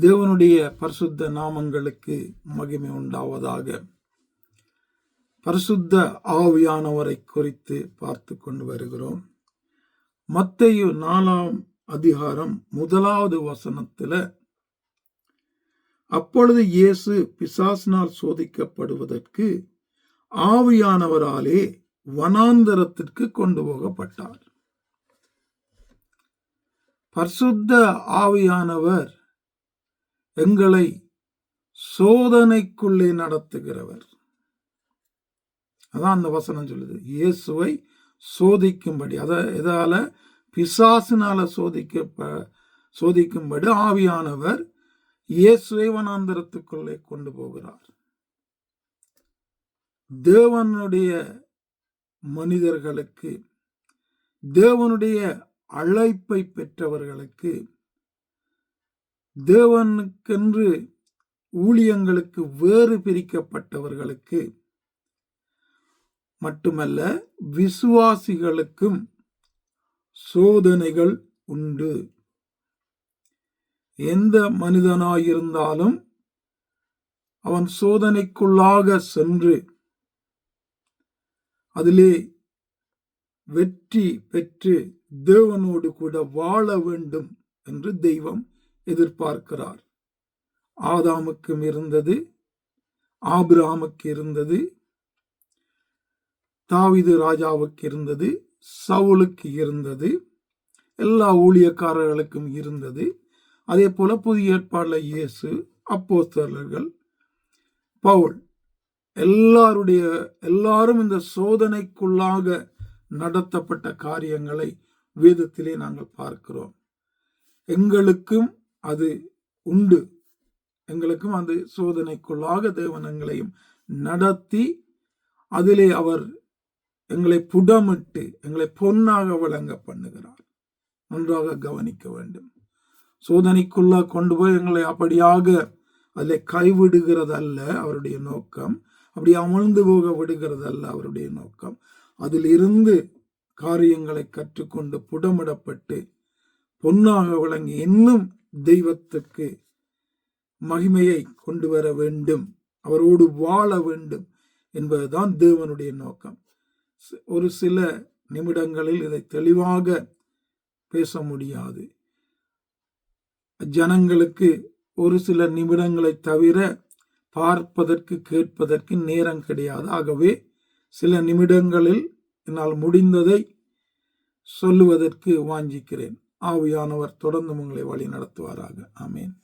தேவனுடைய பரிசுத்த நாமங்களுக்கு மகிமை உண்டாவதாக. பரிசுத்த ஆவியானவரை குறித்து பார்த்து கொண்டு வருகிறோம். மத்தையு நாலாம் அதிகாரம் முதலாவது வசனத்துல அப்பொழுது இயேசு பிசாசினால் சோதிக்கப்படுவதற்கு ஆவியானவராலே வனாந்தரத்திற்கு கொண்டு போகப்பட்டார். பரிசுத்த ஆவியானவர் எங்களை சோதனைக்குள்ளே நடத்துகிறவர். அதான் அந்த வசனம் சொல்லுது. இயேசுவை சோதிக்கும்படி. அதை இதால பிசாசினால சோதிக்க சோதிக்கும்படி ஆவியானவர் இயேசுவை வனாந்தரத்துக்குள்ளே கொண்டு போகிறார். தேவனுடைய மனிதர்களுக்கு தேவனுடைய அழைப்பை பெற்றவர்களுக்கு தேவனுக்கென்று ஊழியங்களுக்கு வேறு பிரிக்கப்பட்டவர்களுக்கு மட்டுமல்ல விசுவாசிகளுக்கும் சோதனைகள் உண்டு. எந்த மனிதனாயிருந்தாலும் அவன் சோதனைக்குள்ளாக சென்று அதிலே வெற்றி பெற்று தேவனோடு கூட வாழ வேண்டும் என்று தெய்வம் எதிர்பார்க்கிறார். ஆதாமுக்கும் இருந்தது ஆபிராமுக்கு இருந்தது தாவிது ராஜாவுக்கு இருந்தது சவுலுக்கு இருந்தது எல்லா ஊழியக்காரர்களுக்கும் இருந்தது. அதே போல புதிய ஏற்பாடுல இயேசு அப்போஸ்தலர்கள் பவுல் எல்லாருடைய எல்லாரும் இந்த சோதனைக்குள்ளாக நடத்தப்பட்ட காரியங்களை வேதத்திலே நாங்கள் பார்க்கிறோம். எங்களுக்கும் அது உண்டு. எங்களுக்கும் அந்த சோதனைக்குள்ளாக தேவன் எங்களையும் நடத்தி அதிலே அவர் எங்களை புடமிட்டு எங்களை பொன்னாக வழங்க பண்ணுகிறார். நன்றாக கவனிக்க வேண்டும். சோதனைக்குள்ளாக கொண்டு போய் எங்களை அப்படியாக அதில் கைவிடுகிறது அல்ல அவருடைய நோக்கம். அப்படி அமர்ந்து போக விடுகிறது அல்ல அவருடைய நோக்கம். அதில் இருந்து காரியங்களை கற்றுக்கொண்டு புடமிடப்பட்டு பொன்னாக விளங்கி இன்னும் தெய்வத்துக்கு மகிமையை கொண்டு வர வேண்டும். அவரோடு வாழ வேண்டும் என்பதுதான் தேவனுடைய நோக்கம். ஒரு சில நிமிடங்களில் இதை தெளிவாக பேச முடியாது. ஜனங்களுக்கு ஒரு சில நிமிடங்களை தவிர பார்ப்பதற்கு கேட்பதற்கு நேரம் கிடையாது. ஆகவே சில நிமிடங்களில் என்னால் முடிந்ததை சொல்லுவதற்கு வாஞ்சிக்கிறேன். ஆவியானவர் தொடர்ந்து உங்களை வழி நடத்துவாராக ஆமேன்.